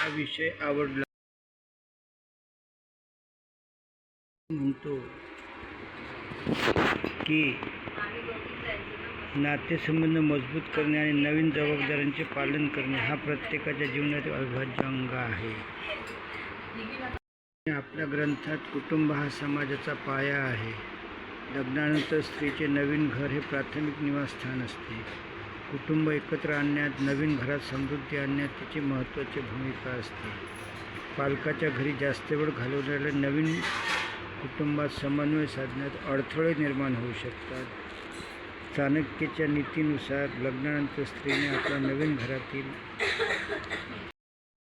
हा विषय आवडला. म्हणतो की नातेसंबंध मजबूत करणे आणि नवीन जबाबदाऱ्यांचे पालन करणे हा प्रत्येकाच्या जीवनातील अविभाज्य अंग आहे. आपल्या ग्रंथात कुटुंब हा समाजाचा पाया आहे. लग्नानंतर स्त्रीचे नवीन घर हे प्राथमिक निवासस्थान असते. कुटुंब एकत्र आणण्यात नवीन घरात समृद्धी आणण्यात तिची महत्त्वाची भूमिका असते. पालकाच्या घरी जास्त वेळ घालवलेल्या नवीन कुटुंबात समन्वय साधण्यात अडथळे निर्माण होऊ शकतात. चाणक्याच्या नीतीनुसार लग्नानंतर स्त्रीने आपल्या नवीन घरातील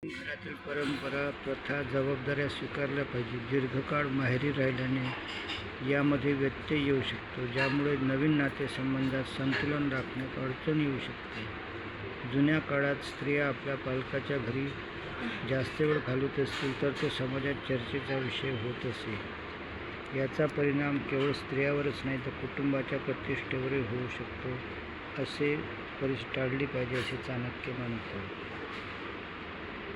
घरातील परंपरा प्रथा जबाबदाऱ्या स्वीकारल्या पाहिजे दीर्घकाळ माहेरी राहिल्याने यामध्ये व्यत्यय येऊ शकतो ज्यामुळे नवीन नातेसंबंधात संतुलन राखण्यात अडचण येऊ शकते. जुन्या काळात स्त्रिया आपल्या पालकाच्या घरी जास्त वेळ घालवत असतील तर तो समाजात चर्चेचा विषय होत असे. याचा परिणाम केवळ स्त्रियावरच नाही तर कुटुंबाच्या प्रतिष्ठेवरही होऊ शकतो असे परिस टाळली पाहिजे असे चाणक्य मानतो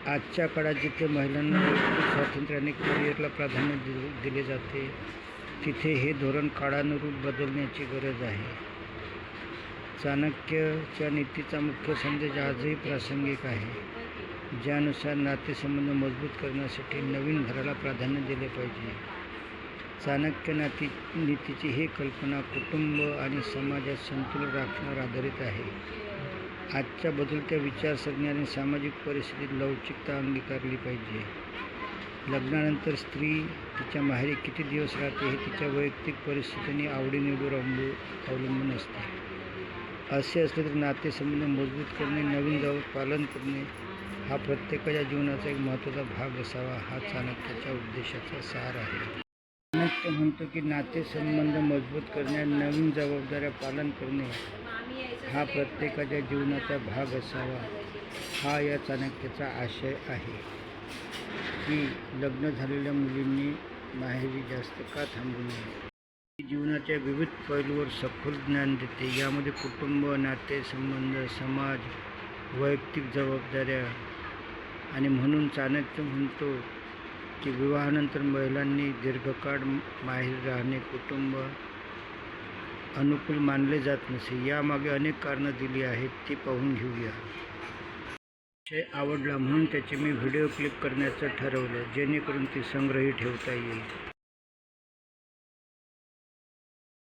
आजच्या काळात जिथे महिलांना वैयक्तिक स्वातंत्र्याने करिअरला प्राधान्य दिले दिले जाते तिथे हे धोरण काळानुरूप बदलण्याची गरज आहे. चाणक्यच्या नीतीचा मुख्य संदेश आजही प्रासंगिक आहे. ज्यानुसार नातेसंबंध मजबूत करण्यासाठी नवीन घराला प्राधान्य दिले पाहिजे. चाणक्य नाती नीतीची ही कल्पना कुटुंब आणि समाजात संतुलन राखण्यावर आधारित आहे. आजच्या बदलत्या विचारसरणी आणि सामाजिक परिस्थितीत लवचिकता अंगीकारली पाहिजे. लग्नानंतर स्त्री तिच्या माहेरी किती दिवस राहते हे तिच्या वैयक्तिक परिस्थितीने आवडीनिवडीवर अवलंबू अवलंबून असते. असे असले तरी नातेसंबंध मजबूत करणे नवीन जाऊन पालन करणे हा प्रत्येकाच्या जीवनाचा एक महत्त्वाचा भाग असावा हा चाणक्याच्या उद्देशाचा सार आहे. चाणक्य म्हणतो की नातेसंबंध मजबूत करणे नवीन जबाबदाऱ्या पालन करणे हा प्रत्येकाच्या जीवनाचा भाग असावा हा या चाणक्याचा आशय आहे. की लग्न झालेल्या मुलींनी माहेरी जास्त का थांबू नये? जीवनाच्या विविध पैलूवर सखोल ज्ञान देते. यामध्ये कुटुंब नातेसंबंध समाज वैयक्तिक जबाबदाऱ्या आणि म्हणून चाणक्य म्हणतो की विवाहानंतर महिलांनी दीर्घकाळ माहेर राहणे कुटुंब अनुकूल मानले जात नसे. यामागे अनेक कारणं दिली आहेत ती पाहून घेऊया. विषय आवडला म्हणून त्याचे मी व्हिडिओ क्लिप करण्याचं ठरवलं जेणेकरून ती संग्रही ठेवता येईल.